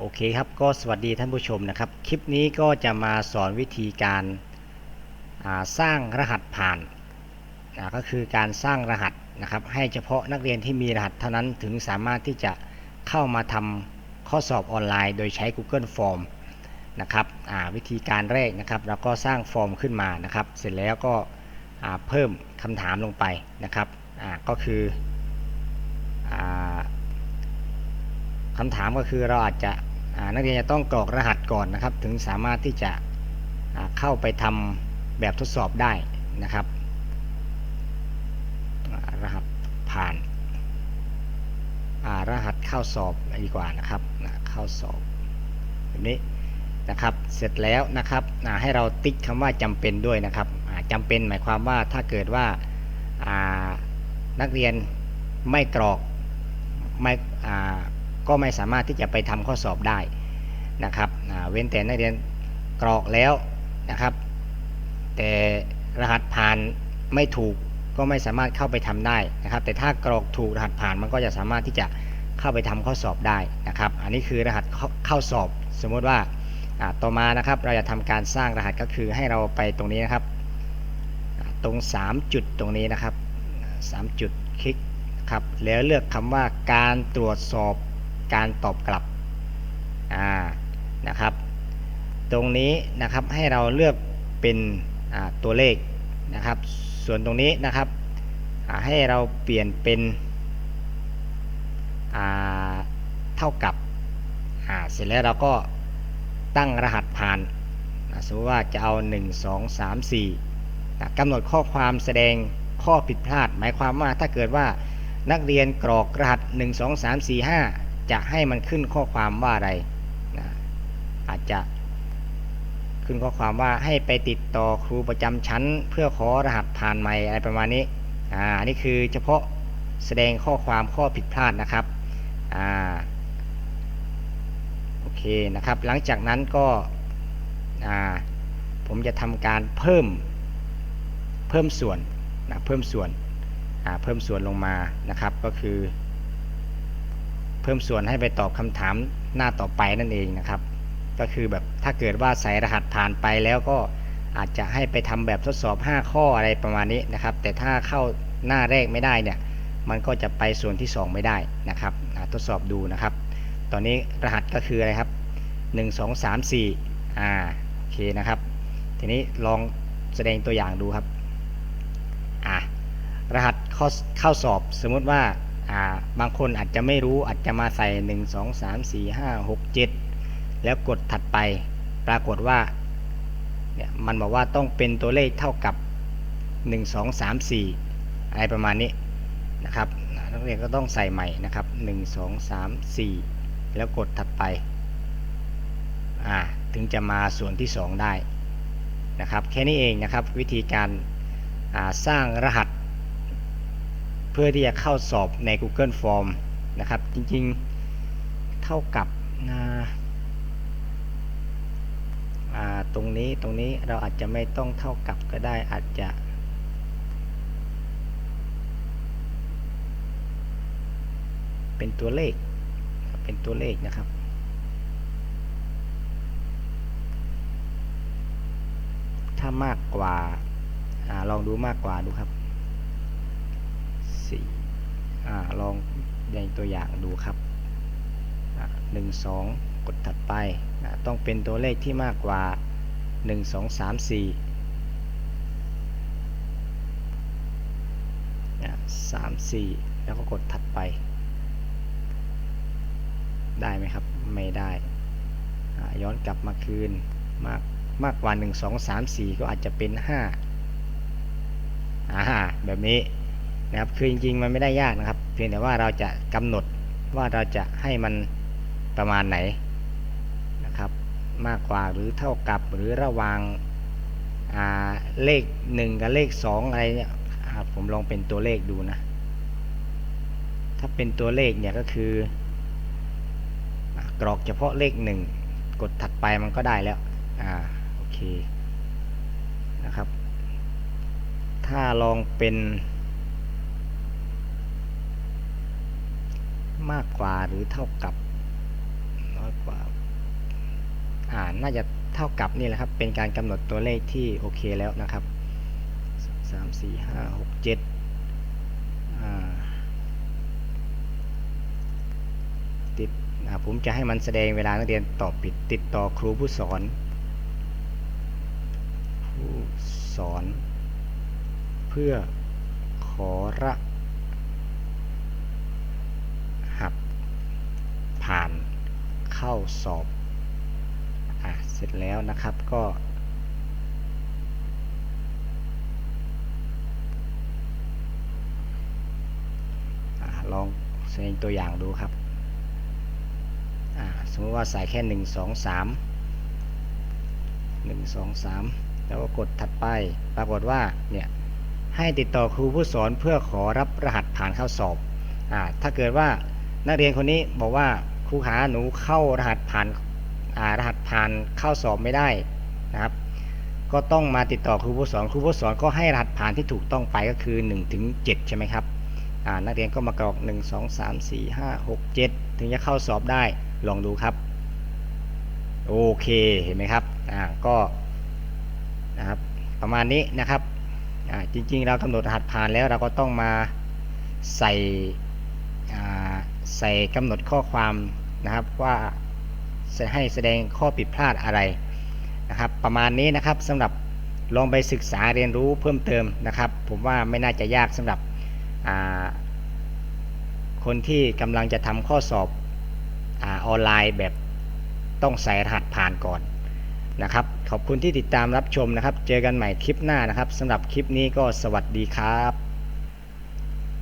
โอเคครับก็สวัสดีท่านผู้ชมนะครับ คลิปนี้ก็จะมาสอนวิธีการาสร้างรหัสผ่านาก็คือการสร้างรหัสนะครับ ให้เฉพาะนักเรียนที่มีรหัสเท่านั้นถึงสามารถที่จะเข้ามาทำข้อสอบออนไลน์ โดยใช้ Google Form นะครับวิธีการแรกนะครับเราก็สร้างฟอร์มขึ้นมานะครับ เสร็จแล้วก็เพิ่มคำถามลงไปนะครับก็คือา คำถามก็คือเราอาจจะนักเรียนจะต้องกรอกรหัสก่อนนะครับ ถึงสามารถที่จะเข้าไปทำแบบทดสอบได้นะครับ รหัสผ่านารหัสเข้าสอบดีกว่านะครับเข้าสอบแบบนี้นะครับ เสร็จแล้วนะครับให้เราติ๊กคำว่าจำเป็นด้วยนะครับอ่าจำเป็นหมายความว่าถ้าเกิดว่านักเรียนไม่กรอกไม่ ก็ไม่สามารถที่จะไปทำข้อสอบได้นะครับเว้นแต่นักเรียนกรอกแล้วนะครับ แต่รหัสผ่านไม่ถูกก็ไม่สามารถเข้าไปทำได้นะครับ แต่ถ้ากรอกถูกรหัสผ่านมันก็จะสามารถที่จะเข้าไปทำข้อสอบได้นะครับ อันนี้คือรหัสเข้าสอบ สมมติว่าต่อมานะครับเราจะทำการสร้างรหัสก็คือให้เราไปตรงนี้นะครับ ตรง 3 จุดตรงนี้นะครับอ่าสามจุดคลิกครับแล้วเลือกคำว่าการตรวจสอบ การตอบกลับนะครับ ตรงนี้นะครับให้เราเลือกเป็นตัวเลขนะครับ ส่วนตรงนี้นะครับให้เราเปลี่ยนเป็นเท่ากับเสร็จแล้วเราก็ตั้งรหัสผ่านาสมมติว่าจะเอา 1 2 3 4นะกำหนดข้อความแสดงข้อผิดพลาด หมายความว่าถ้าเกิดว่านักเรียนกรอกรหัส 1 2 3 4 5 จะให้มันขึ้นข้อความว่าอะไรนะอาจจะขึ้นข้อความว่าให้ไปติดต่อครูประจำชั้น เพื่อขอรหัสผ่านใหม่อะไรประมาณนี้อ่านนี่คือเฉพาะแสดงข้อความข้อผิดพลาดนะครับอ่าโอเคนะครับ หลังจากนั้นก็อ่าผมจะทำการเพิ่มเพิ่มส่วนนะเพิ่มส่วนอ่าเพิ่มส่วนลงมานะครับก็คือ เพิ่มส่วนให้ไปตอบคำถามหน้าต่อไปนั่นเองนะครับ ก็คือแบบถ้าเกิดว่าใส่รหัสผ่านไปแล้วก็อาจจะให้ไปทำแบบทดสอบ 5 ข้ออะไรประมาณนี้นะครับ แต่ถ้าเข้าหน้าแรกไม่ได้เนี่ยมันก็จะไปส่วนที่ 2 ไม่ได้นะครับอ่าทดสอบดูนะครับ ตอนนี้รหัสก็คืออะไรครับ 1 2 3 4อ่าโอเคนะครับ ทีนี้ลองแสดงตัวอย่างดูครับอ่ารหัสเข้าเข้าสอบสมมติว่า อ่าบางคนอาจจะไม่รู้อาจจะมาใส่ 1 2 3 4 5 6 7 แล้วกดถัดไป ปรากฏว่าเนี่ยมันบอกว่าต้องเป็นตัวเลขเท่ากับ 1 2 3 4 อะไรประมาณนี้นะครับนักเรียนก็ต้องใส่ใหม่นะครับ 1 2 3 4 แล้วกดถัดไปอ่าถึงจะมาส่วนที่ 2 ได้นะครับแค่นี้เองนะครับวิธีการาสร้างรหัส พื่อที่จะเข้าสอบใน Google Form นะครับ จริงๆเท่ากับตรงนี้ตรงนี้เราอาจจะไม่ต้องเท่ากับก็ได้อาจจะเป็นตัวเลข เป็นตัวเลขนะครับ ถ้ามากกว่าอาลองดูมากกว่าดูครับสี่อ่าลองอย่าง ตัวอย่างดูครับหนึ่งสองกดถัดไปอ่าต้องเป็นตัวเลขที่มากกว่า 1 2 3 4อ่า3 4 แล้วก็กดถัดไป ได้ไหมครับ ไม่ได้ ย้อนกลับมาคืน มากมากกว่า 1 2 3 4 ก็อาจจะเป็น 5อ่าแบบนี้นะครับ คือจริงๆ มันไม่ได้ยากนะครับ เพียงแต่ว่าเราจะกำหนดว่าเราจะให้มันประมาณไหนนะครับ มากกว่าหรือเท่ากับหรือระหว่างอ่าเลข 1 กับเลข 2 อะไรเนี่ยผมลองเป็นตัวเลขดูนะ ถ้าเป็นตัวเลขเนี่ยก็คืออกรอกเฉพาะเลข 1 กดถัดไปมันก็ได้แล้วอ่าโอเคนะครับ ถ้าลองเป็น มากกว่าหรือเท่ากับน้อยกว่าอ่าน่าจะเท่ากับนี่แหละครับ เป็นการกำหนดตัวเลขที่โอเคแล้วนะครับสามสี่ห้าหกเจ็ดติดผมจะให้มันแสดงเวลานักเรียนตอบผิดติดต่อครูผู้สอน ผู้สอน เพื่อขอระหับผ่าน เข้าสอบอะเสร็จแล้วนะครับก็อลองแสดงตัวอย่างดูครับอะสมมติว่าใส่แค่ 1 2 3 1 2 3 แล้วก็กดถัดไป ปรากฏว่าเนี่ยให้ติดต่อครูผู้สอนเพื่อขอรับรหัสผ่านเข้าสอบอ่าถ้าเกิดว่านักเรียนคนนี้บอกว่า ครูขาหนูเข้ารหัสผ่านารหัสผ่านเข้าสอบไม่ได้นะครับ ก็ต้องมาติดต่อครูผู้สอนครูผู้สอนก็ให้รหัสผ่านที่ถูกต้องไปก็คือ1ถึง7ใช่ไหมครับนักเรียนก็มากรอก 1 2 3 4 5 6 7 ถึงจะเข้าสอบได้ลองดูครับ โอเคเห็นไหมครับอ่าก็นะครับประมาณนี้นะครับจริงๆ เรากำหนดรหัสผ่านแล้วเราก็ต้องมาใส่ ใส่กำหนดข้อความนะครับว่าจะให้แสดงข้อผิดพลาดอะไรนะครับ ประมาณนี้นะครับสำหรับลองไปศึกษาเรียนรู้เพิ่มเติมนะครับ ผมว่าไม่น่าจะยากสำหรับคนที่กำลังจะทำข้อสอบอออนไลน์แบบต้องใส่รหัสผ่านก่อนนะครับ ขอบคุณที่ติดตามรับชมนะครับ เจอกันใหม่คลิปหน้านะครับสำหรับคลิปนี้ก็สวัสดีครับ